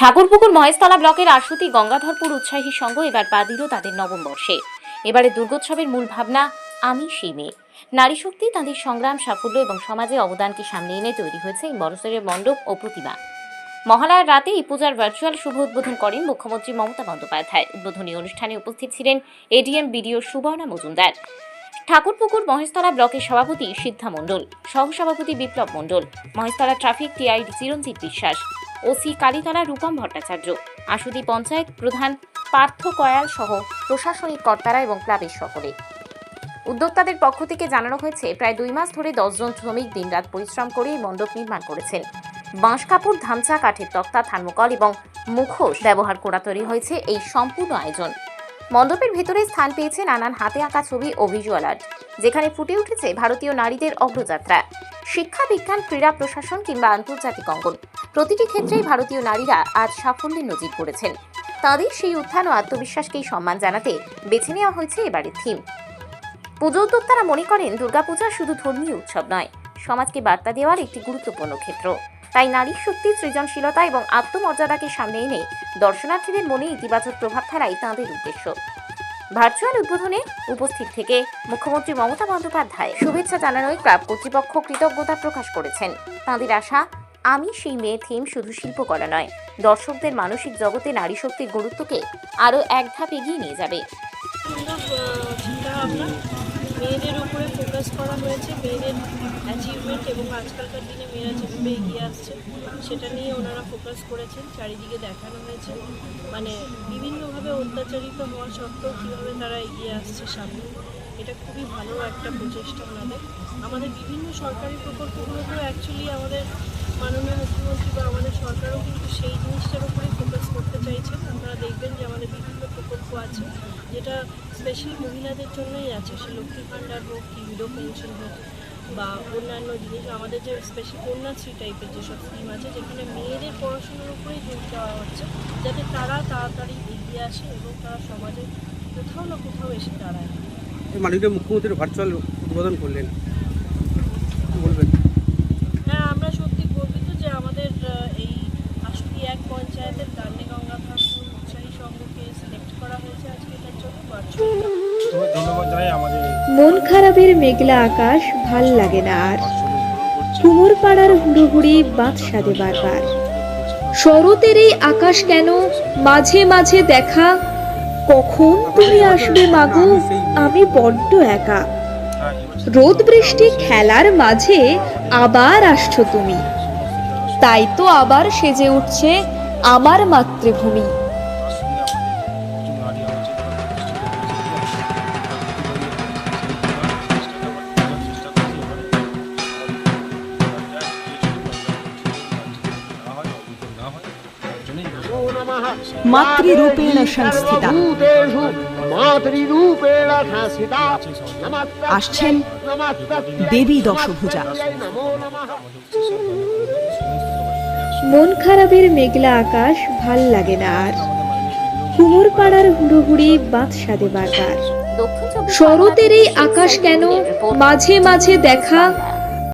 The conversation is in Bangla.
ঠাকুরপুকুর মহেশতলা ব্লকের আশুতি গঙ্গাধরপুর উৎসাহী সংঘ এবার পা দিল তাদের নবম বর্ষে। এবারে দুর্গোৎসবের মূল ভাবনা, আমি সেই মেয়ে। নারী শক্তি, তাদের সংগ্রাম, সাফল্য এবং সমাজে অবদানকে সামনে এনে তৈরি হয়েছে এই বড়সড়ের মণ্ডপ ও প্রতিমা। মহালয়ার রাতে এই পূজার ভার্চুয়াল শুভ উদ্বোধন করেন মুখ্যমন্ত্রী মমতা বন্দ্যোপাধ্যায়। উদ্বোধনী অনুষ্ঠানে উপস্থিত ছিলেন এডিএম বিডিও সুবর্ণা মজুমদার। ঠাকুরপুকুর মহেশতলা ব্লকের সভাপতি সিদ্ধা মণ্ডল। সহসভাপতি Biplab Mondal. Maheshtala traffic TID Chiranjit Biswas. OC Kalitala Rupam Bhattacharya, Ashudi panchayat প্রধান পার্থ কয়াল সহ প্রশাসনিক কর্তারা এবং ক্লাবের সকলে। উদ্যোক্তাদের পক্ষ থেকে জানানো হয়েছে, প্রায় দুই মাস ধরে দশজন শ্রমিক দিনরাত পরিশ্রম করে এই মণ্ডপ নির্মাণ করেছেন। বাঁশ কাপড় ধামচা কাঠের তক্তা, থার্মোকল এবং মুখোশ ব্যবহার করা তৈরি হয়েছে এই সম্পূর্ণ আয়োজন। মণ্ডপের ভেতরে স্থান পেয়েছে নানান হাতে আঁকা ছবি ও ভিজুয়াল আর্ট, যেখানে ফুটে উঠেছে ভারতীয় নারীদের অগ্রযাত্রা, শিক্ষা বিজ্ঞান, ক্রীড়া প্রশাসন কিংবা আন্তর্জাতিক অঙ্গন। প্রতিটি ক্ষেত্রেই ভারতীয় নারীরা আজ সাফল্যের নজির করেছেন। তাদের সেই উত্থান ও আত্মবিশ্বাসকেই সম্মান জানাতে বেছে নেওয়া হয়েছে এবারের থিম। পুজো উদ্যোক্তারা মনে করেন, দুর্গাপূজা শুধু ধর্মীয় উৎসব নয়, সমাজকে বার্তা দেওয়ার একটি গুরুত্বপূর্ণ ক্ষেত্র। তাই নারী শক্তি সৃজনশীলতা এবং আত্মমর্যাদাকে সামনে এনে দর্শনার্থীদের মনে ইতিবাচক প্রভাব ফেলাই তাঁদের উদ্দেশ্য। ভার্চুয়াল উদ্বোধনে উপস্থিত থেকে মুখ্যমন্ত্রী মমতা বন্দ্যোপাধ্যায় শুভেচ্ছা জানানোয় ক্লাব কর্তৃপক্ষ কৃতজ্ঞতা প্রকাশ করেছেন। তাঁদের আশা আমি সেই মেয়ে থিম শুধু শিল্পকলা নয়, দর্শকদের মানসিক জগতে নারী শক্তির গুরুত্বকে আরও এক ধাপ এগিয়ে নিয়ে যাবে। মেয়েদের উপরে ফোকাস করা হয়েছে, মেয়েদের অ্যাচিভমেন্ট এবং আজকালকার দিনে মেয়েরা যেভাবে এগিয়ে আসছে, সেটা নিয়ে ওনারা ফোকাস করেছেন, চারিদিকে দেখানো হয়েছে। মানে বিভিন্নভাবে অত্যাচারিত হওয়া সত্ত্বেও কীভাবে তারা এগিয়ে আসছে সামনে, এটা খুবই ভালো একটা প্রচেষ্টা ওনাদের। আমাদের বিভিন্ন সরকারি প্রকল্পগুলোতেও অ্যাকচুয়ালি আমাদের মাননীয় মুখ্যমন্ত্রী বা আমাদের সরকারও কিন্তু সেই জিনিসটার উপরে ফোকাস করতে চাইছেন আপনারা দেখবেন যে আমাদের বিভিন্ন প্রকল্প আছে, যেটা স্পেশালি মহিলাদের জন্যই আছে। সে লক্ষ্মী ভাণ্ডার হোক কি উইডো পেনশন হোক বা অন্যান্য জিনিস, আমাদের যে স্পেশাল কন্যাশ্রী টাইপের যেসব স্কিম আছে, যেখানে মেয়েদের পড়াশোনার উপরেই জোর দেওয়া হচ্ছে, যাতে তারা তাড়াতাড়ি এগিয়ে আসে এবং তারা সমাজে কোথাও না কোথাও এসে দাঁড়ায়। মাননীয় মুখ্যমন্ত্রী ভার্চুয়াল উদ্বোধন করলেন কি বলবেন হ্যাঁ আমরা সত্যি গর্বিত যে আমাদের আহ, এই আশুতি এক পঞ্চায়েতের দান্নে গঙ্গাধার উৎসাহী সংঘকে সিলেক্ট করা হয়েছে আজকে এটার জন্য ভার্চুয়াল ধন্যবাদ জানাই আমাদের মন খারাপের মেঘলা আকাশ ভালো লাগে না আর। কুমোর পাড়ার হুড়োহুড়ি বাঁধ সাদে বারবার। শরতের এই আকাশ কেন মাঝে মাঝে দেখা? কখন তুমি আসবে মাগো? আমি বড্ড একা। রোদ বৃষ্টি খেলার মাঝে আবার আসছো তুমি। তাই তো আবার সেজে উঠছে আমার মাতৃভূমি। মাতৃরূপেণ সংস্থিতা। আসছেন দেবী দশভুজা। নমো নমঃ মন খারাপের মেঘলা আকাশ ভালো লাগে না আর। কুমোর পাড়ার হুড়োহুড়ি বাঁধ সাদে বারবার শরতের এই আকাশ কেন মাঝে মাঝে দেখা